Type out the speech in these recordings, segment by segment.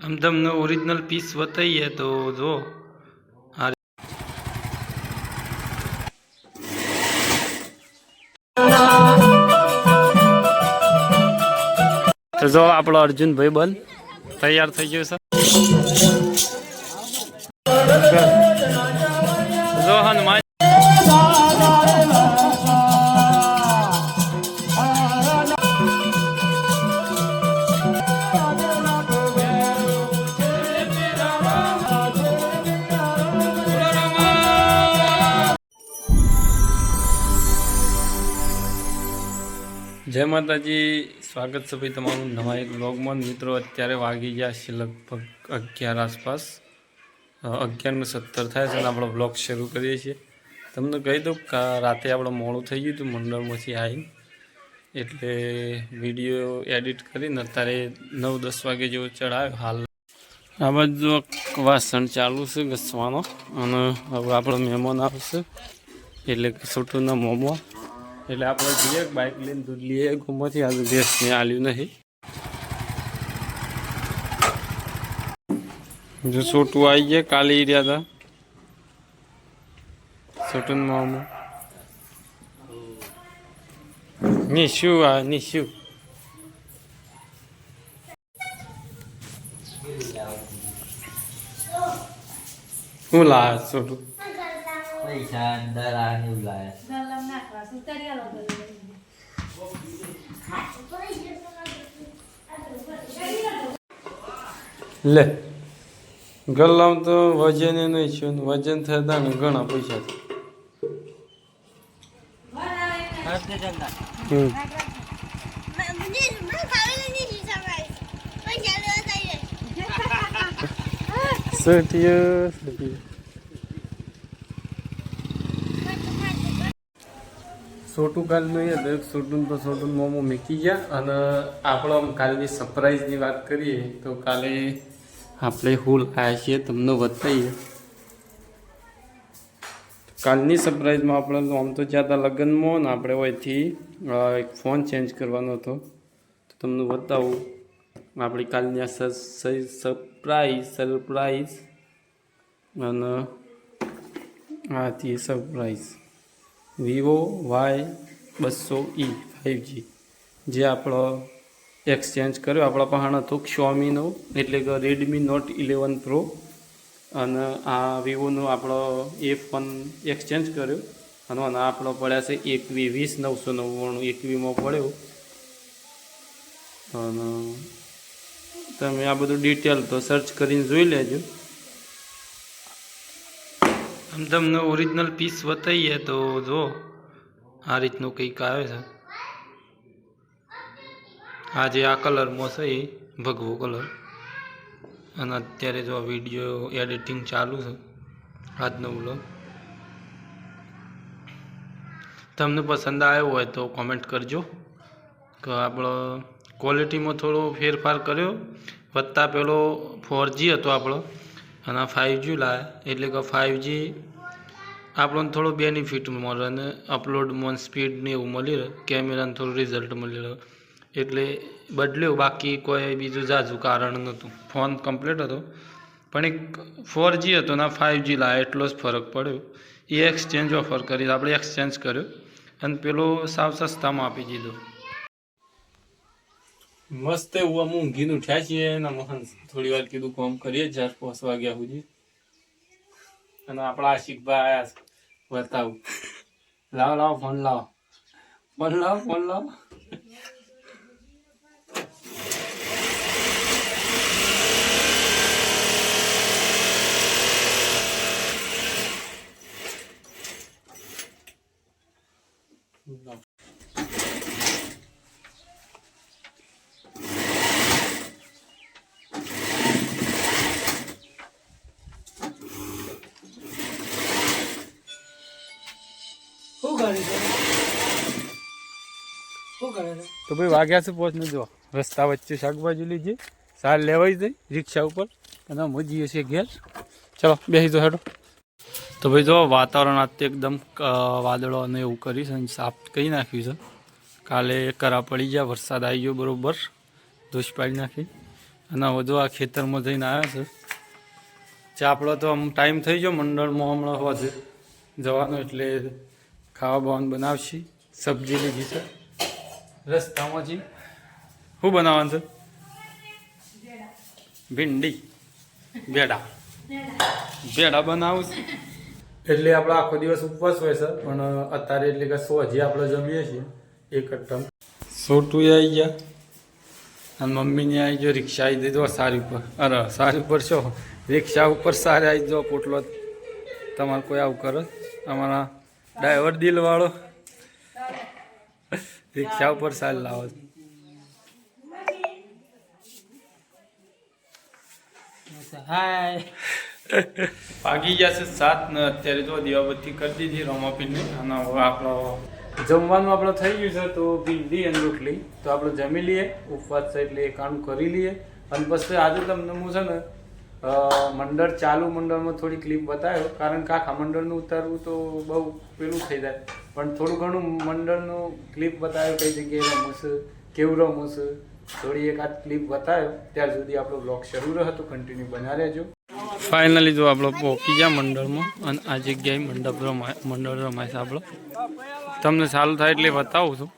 આમ તમને original piece બતાવીએ તો જો. તો જો આપણો અર્જુન ભાઈ બન તૈયાર થઈ ગયો છે. જો હનુમાન જય માતાજી, સ્વાગત છે ભાઈ તમારું નવા એક બ્લોગમાં મિત્રો, અત્યારે વાગી ગયા છે લગભગ અગિયાર આસપાસ. અગિયારને સત્તર થાય છે અને આપણો બ્લોગ શરૂ કરીએ છીએ. તમને કહી દઉં કે રાતે આપણે મોડું થઈ ગયું હતું, મંડળમાંથી આવીને. એટલે વીડિયો એડિટ કરીને અત્યારે નવ દસ વાગે જેવો ચડાવ્યો હાલ. આ બાજુ વાસણ ચાલુ છે ઘસવાનો અને હવે આપણો મહેમાન આવશે. એટલે છોટુના મોમો. એટલે આપણે જોઈએ બાઇક લઈને દૂધ લઈએ ગમમાંથી આજે ભેંસને આલ્યું નહીં. જો છોટું આવી ગયા, કાલે રહ્યા હતા છોટું મામા. નિશુ આ, નિશુ. શું લાવે છોટું? પૈસા અંદર આ ને ઉલાય ગલમ નાખવા સુતારી લે ગલ્લામ તો વજન નહીં છે વજન થતા ને ઘણા પૈસા હમ. Sentius. છોટું કાલનું એ, દરેક છોટું તો છોટું મોમો મૂકી ગયા. અને આપણો આમ કાલની સરપ્રાઈઝની વાત કરીએ, તો કાલે આપણે હુલ આવ્યા છીએ, તમને બતાવીએ. કાલની સરપ્રાઈઝમાં આપણે આમ તો જ્યાં લગ્નમાં ને, આપણે હોયથી એક ફોન ચેન્જ કરવાનો હતો. તો તમને બતાવું. આપણી કાલની આ સરપ્રાઈઝ સરપ્રાઈઝ અને આથી સરપ્રાઈઝ વિવો વાય બસો ઈ ફાઇવજી જે આપણો એક્સચેન્જ કર્યો. આપણા પાસે હતો ક્ષોમીનો એટલે કે રેડમી નોટ ઇલેવન પ્રો અને આ વિવોનો આપણો એ ફોન એક્સચેન્જ કર્યો. અને આના આપણો પડ્યા છે એકવી વીસ નવસો નવ્વાણું. એકવીમાં પડ્યો. અને તમે આ બધું ડિટેલ તો સર્ચ કરીને જોઈ લેજો. તમને ઓરિજિનલ પીસ બતાવીએ તો જો આ રીતનું કંઈક આવે છે. આ જે આ કલરમાં છે એ ભગવો કલર. અને અત્યારે જો વીડિયો એડિટિંગ ચાલુ છે. આજનો બ્લોગ તમને પસંદ આવ્યો હોય તો કોમેન્ટ કરજો. કે આપણો ક્વોલિટીમાં થોડો ફેરફાર કર્યો. વત્તા પેલો ફોરજી હતો આપણો. અને ફાઇવજી લાય, એટલે કે ફાઇવજી આપણને થોડો બેનિફિટ મળે અને અપલોડમાં સ્પીડને એવું મળી રહે કેમેરાને થોડું રિઝલ્ટ મળી રહે. એટલે બદલ્યો, બાકી કોઈ બીજું ઝાઝું કારણ નહોતું. ફોન કમ્પ્લીટ હતો, પણ એક ફોરજી હતો ને ફાઇવજી લાયા, એટલો જ ફરક પડ્યો. એ એક્સચેન્જ ઓફર કરી, આપણે એક્સચેન્જ કર્યો. અને પેલો સાવ સસ્તામાં આપી દીધો. મસ્ત એવું અમે ઊંઘીને ઉઠ્યા છીએ અને મહાન થોડી વાર કીધું કોમ કરીએ, ચાર પાંચ વાગ્યા સુધી. અને આપણા આશિકભાઈ વર્તાવું. લાવો લાવો ફોન લાવો. ફોન લાવો ફોન લાવો. તો ભાઈ વાગ્યા છે પહોંચ જો. રસ્તા વચ્ચે શાકભાજી લીધી. સાર લેવાઈ જઈ રિક્ષા ઉપર. અને અમે જઈએ છીએ ઘેર. ચલો બેસી જો હેડો. તો ભાઈ જો, વાતાવરણ આજ એકદમ વાદળો અને એવું કરીશ અને સાફ કરી નાખ્યું છે. કાલે કરા પડી ગયા, વરસાદ આવી ગયો બરાબર. ધૂસ પાડી નાખી. અને વધુ આ ખેતરમાં જઈને આવ્યા છે. ચાપડો તો આમ ટાઈમ થઈ ગયો, મંડળમાં હમણાં હોજે જવાનો એટલે ખાવા બાવાનું બનાવશી. સબ્જી લીધી છે. રસ્તામાંથી શું બનાવવાનું છે? ભીંડી. ભેડા ભેડા બનાવું છું. એટલે આપણે આખો દિવસ ઉપવાસ હોય છે પણ અત્યારે એટલે કે સો હજી આપણે જમીએ છીએ એક ટમ સોટું આવી ગયા. અને મમ્મીને આવી ગયો રિક્ષા આવી દીધો સારી ઉપર. અરે સારી ઉપર છો રિક્ષા ઉપર સારી આવી જાઓ પોટલો. તમારે કોઈ આવું કરો? અમારા ડ્રાઈવર દિલવાળો રિક્ષા ઉપર સાલ લાવો. છો. હાય. પાકી ગયા છે સાત ને અત્યારે જો દીવાબત્તી કરી દીધી રોમાપીને અને હવે આપણો જમવાનું આપણે થઈ ગયું છે તો ભીંડી અને રોટલી. તો આપણે જમી લઈએ ઉપવાસ છે એટલે એ કામ કરી લઈએ. અને પછી આજે તમને હું છે ને મંડળ ચાલુ મંડળમાં થોડી ક્લિપ બતાવ્યો. કારણ કે આખા મંડળનું ઉતારવું તો બહુ પેલું થઈ જાય. પણ થોડું ઘણું મંડળનું ક્લિપ બતાવ્યો, કઈ જગ્યાએ રમું કેવું રમું થોડી થોડી આ ક્લિપ બતાવ્યો. ત્યાર સુધી આપણો બ્લોગ શરૂ રહ્યો તો કન્ટિન્યુ બના રહેજો. ફાઇનલી જો આપણો પહોંચી ગયા મંડળમાં, અને આ જગ્યાએ મંડપ રમાય, મંડળ રમાય છે આપણો. તમને સારું થાય એટલે બતાવું છું.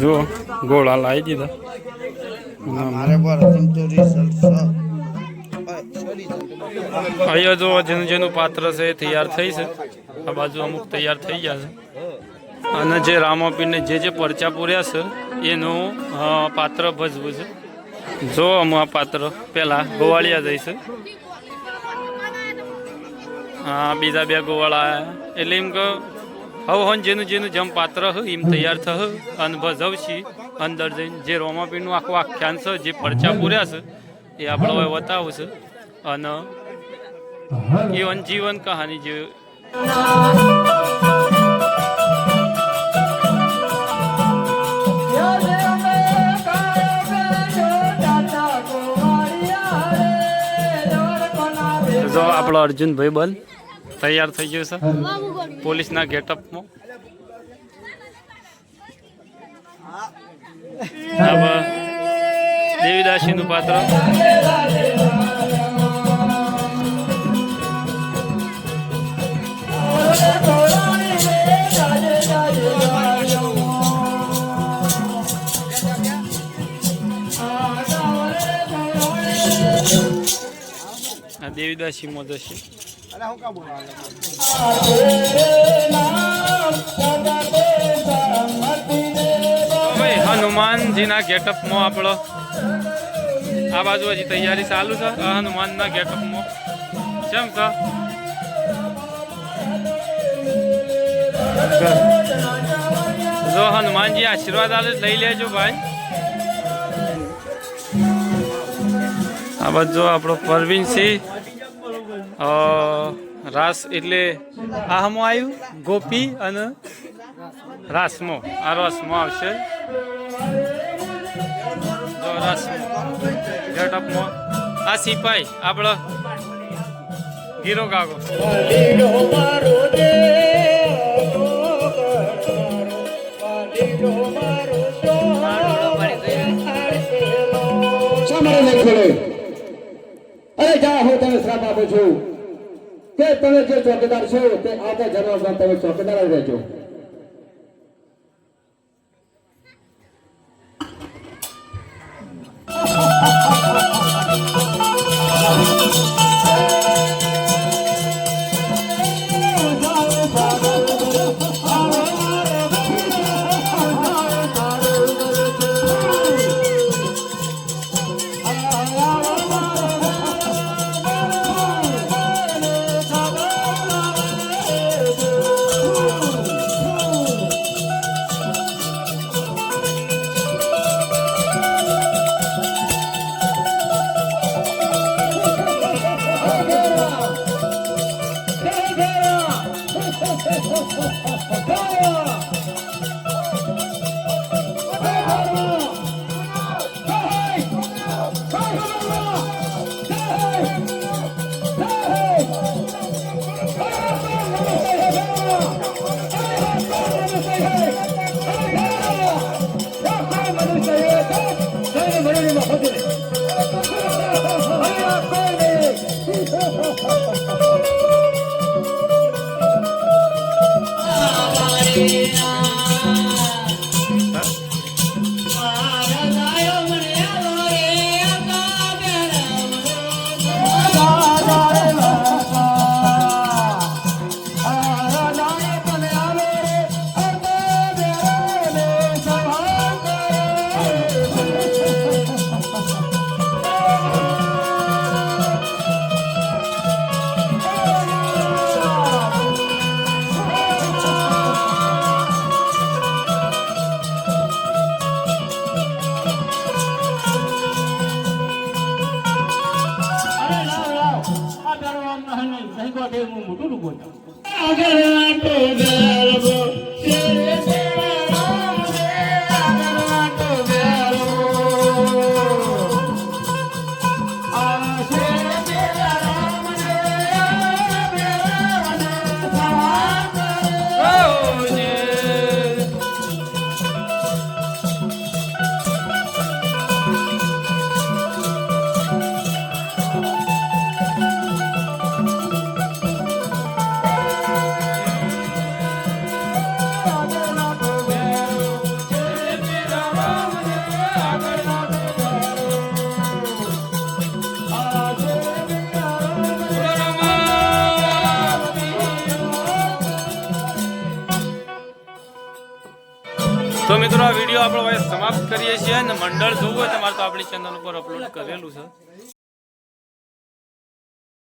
જો ગોળા લાવી દીધા અહીંયા જો જેનું જેનું પાત્ર છે એ તૈયાર થઈ છે. આ બાજુ અમુક તૈયાર થઈ ગયા છે. અને જે રામાપીરને જે જે પરચા પૂર્યા છે એનું પાત્ર ભજવું છે. જો અમુક આ પાત્ર પહેલા ગોવાળિયા જાય હા બીજા બે ગોવાળા. એટલે એમ કે હવે હન જેનું જેનું જેમ પાત્ર એમ તૈયાર થહ, અને ભજવશી, અંદર જઈને જે રોમાપીનું આખું આખ્યાન છે જે પરચા પૂર્યા છે એ આપણે હવે બતાવું છે અને જીવન જીવન કહાની જે આપણો અર્જુન ભાઈ બંધ તૈયાર થઈ ગયું છે. પોલીસના ગેટઅપમાં. દેવીદાસીનું પાત્ર. આ દેવીદાસી મોદશે હવે હનુમાનજીના ગેટઅપમાં આપણો આ બાજુ હજી તૈયારી ચાલુ છે. હનુમાનના ગેટઅપમાં. કેમ છે? જો હનુમાનજી આશીર્વાદ આલે લઈ લેજો ભાઈ. આ બાજુ આપણો પરવીનસિંહ રાસ એટલે આ આવ્યું ગોપી અને રાસમો, આ રસમો આવશે. ગેટઅપમાં આ સિપાઈ આપણો હીરો કાકો શા અરે જા, હું તમે શ્રાપ આપું છું. કે તમે જે ચોકીદાર છો, તે આખા જન્મમાં તમે ચોકીદાર રહેજો. Hey! મિત્રો, આ વીડિયો આપણો સમાપ્ત કરીએ છીએ અને મંડળ જોવું હોય તમારે તો આપણી ચેનલ ઉપર અપલોડ કરેલું છે.